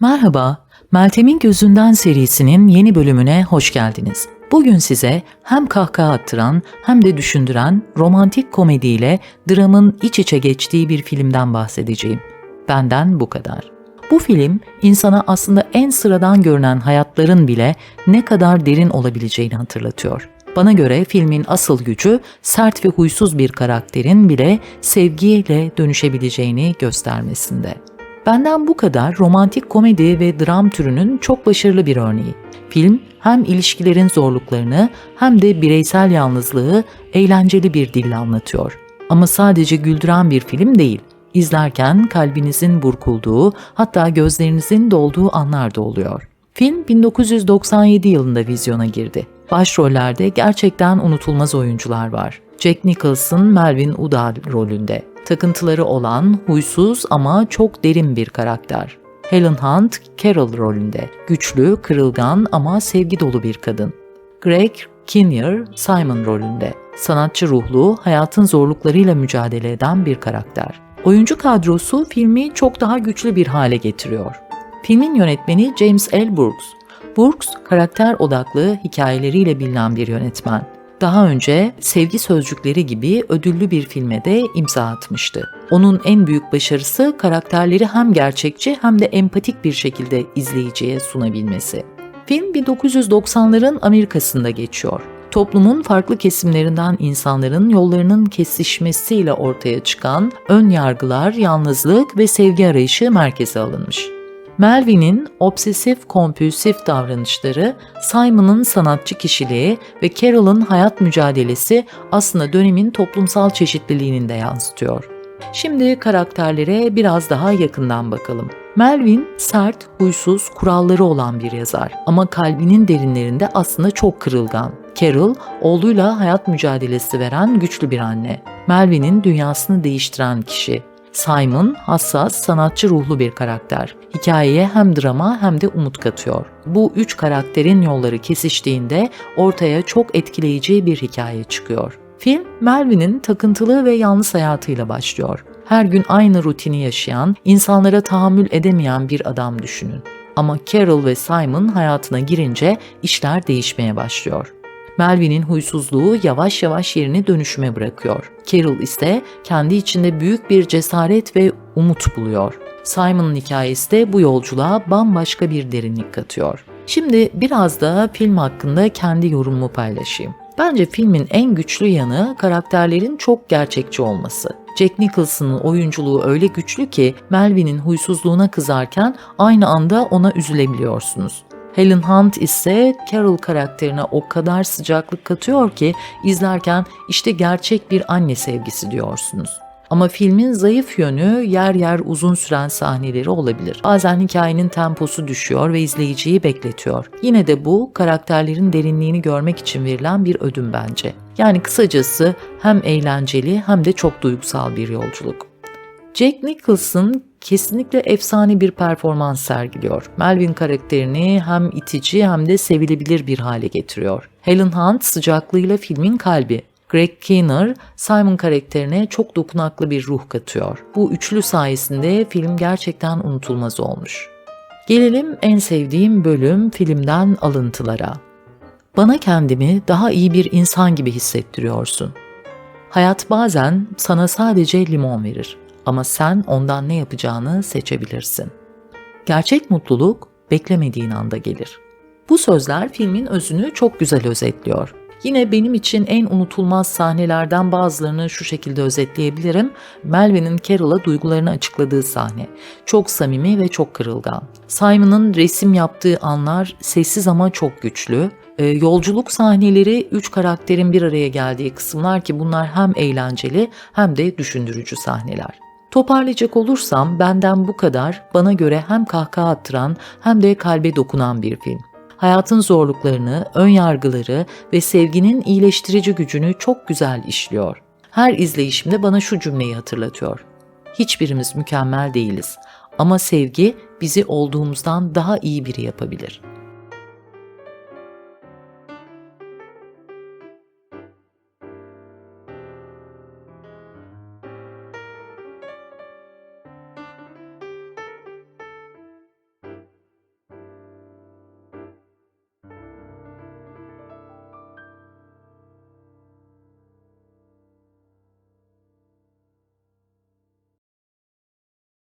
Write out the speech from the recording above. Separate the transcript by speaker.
Speaker 1: Merhaba, Meltem'in Gözünden serisinin yeni bölümüne hoş geldiniz. Bugün size hem kahkaha attıran hem de düşündüren romantik komediyle dramın iç içe geçtiği bir filmden bahsedeceğim. Benden bu kadar. Bu film insana aslında en sıradan görünen hayatların bile ne kadar derin olabileceğini hatırlatıyor. Bana göre filmin asıl gücü sert ve huysuz bir karakterin bile sevgiyle dönüşebileceğini göstermesinde. Benden bu kadar romantik komedi ve dram türünün çok başarılı bir örneği. Film hem ilişkilerin zorluklarını hem de bireysel yalnızlığı eğlenceli bir dille anlatıyor. Ama sadece güldüren bir film değil. İzlerken kalbinizin burkulduğu, hatta gözlerinizin dolduğu anlar da oluyor. Film 1997 yılında vizyona girdi. Başrollerde gerçekten unutulmaz oyuncular var. Jack Nicholson, Melvin Udall rolünde. Takıntıları olan, huysuz ama çok derin bir karakter. Helen Hunt, Carol rolünde. Güçlü, kırılgan ama sevgi dolu bir kadın. Greg Kinnear, Simon rolünde. Sanatçı ruhlu, hayatın zorluklarıyla mücadele eden bir karakter. Oyuncu kadrosu filmi çok daha güçlü bir hale getiriyor. Filmin yönetmeni James L. Brooks. Brooks, karakter odaklı hikayeleriyle bilinen bir yönetmen. Daha önce Sevgi Sözcükleri gibi ödüllü bir filme de imza atmıştı. Onun en büyük başarısı karakterleri hem gerçekçi hem de empatik bir şekilde izleyiciye sunabilmesi. Film 1990'ların Amerika'sında geçiyor. Toplumun farklı kesimlerinden insanların yollarının kesişmesiyle ortaya çıkan ön yargılar, yalnızlık ve sevgi arayışı merkeze alınmış. Melvin'in obsesif kompulsif davranışları, Simon'ın sanatçı kişiliği ve Carol'ın hayat mücadelesi aslında dönemin toplumsal çeşitliliğini de yansıtıyor. Şimdi karakterlere biraz daha yakından bakalım. Melvin sert, huysuz, kuralları olan bir yazar ama kalbinin derinlerinde aslında çok kırılgan. Carol, oğluyla hayat mücadelesi veren güçlü bir anne. Melvin'in dünyasını değiştiren kişi. Simon hassas, sanatçı ruhlu bir karakter. Hikayeye hem drama hem de umut katıyor. Bu üç karakterin yolları kesiştiğinde ortaya çok etkileyici bir hikaye çıkıyor. Film, Melvin'in takıntılı ve yalnız hayatıyla başlıyor. Her gün aynı rutini yaşayan, insanlara tahammül edemeyen bir adam düşünün. Ama Carol ve Simon hayatına girince işler değişmeye başlıyor. Melvin'in huysuzluğu yavaş yavaş yerini dönüşüme bırakıyor. Carol ise kendi içinde büyük bir cesaret ve umut buluyor. Simon'ın hikayesi de bu yolculuğa bambaşka bir derinlik katıyor. Şimdi biraz da film hakkında kendi yorumumu paylaşayım. Bence filmin en güçlü yanı karakterlerin çok gerçekçi olması. Jack Nicholson'ın oyunculuğu öyle güçlü ki Melvin'in huysuzluğuna kızarken aynı anda ona üzülebiliyorsunuz. Helen Hunt ise Carol karakterine o kadar sıcaklık katıyor ki izlerken işte gerçek bir anne sevgisi diyorsunuz. Ama filmin zayıf yönü yer yer uzun süren sahneleri olabilir. Bazen hikayenin temposu düşüyor ve izleyiciyi bekletiyor. Yine de bu karakterlerin derinliğini görmek için verilen bir ödün bence. Yani kısacası hem eğlenceli hem de çok duygusal bir yolculuk. Jack Nicholson kesinlikle efsane bir performans sergiliyor. Melvin karakterini hem itici hem de sevilebilir bir hale getiriyor. Helen Hunt sıcaklığıyla filmin kalbi. Greg Kinnear, Simon karakterine çok dokunaklı bir ruh katıyor. Bu üçlü sayesinde film gerçekten unutulmaz olmuş. Gelelim en sevdiğim bölüm filmden alıntılara. Bana kendimi daha iyi bir insan gibi hissettiriyorsun. Hayat bazen sana sadece limon verir ama sen ondan ne yapacağını seçebilirsin. Gerçek mutluluk beklemediğin anda gelir. Bu sözler filmin özünü çok güzel özetliyor. Yine benim için en unutulmaz sahnelerden bazılarını şu şekilde özetleyebilirim. Melvin'in Carol'a duygularını açıkladığı sahne. Çok samimi ve çok kırılgan. Simon'ın resim yaptığı anlar sessiz ama çok güçlü. Ee, yolculuk sahneleri üç karakterin bir araya geldiği kısımlar ki bunlar hem eğlenceli hem de düşündürücü sahneler. Toparlayacak olursam benden bu kadar bana göre hem kahkaha attıran hem de kalbe dokunan bir film. Hayatın zorluklarını, ön yargıları ve sevginin iyileştirici gücünü çok güzel işliyor. Her izleyişimde bana şu cümleyi hatırlatıyor. Hiçbirimiz mükemmel değiliz ama sevgi bizi olduğumuzdan daha iyi biri yapabilir.''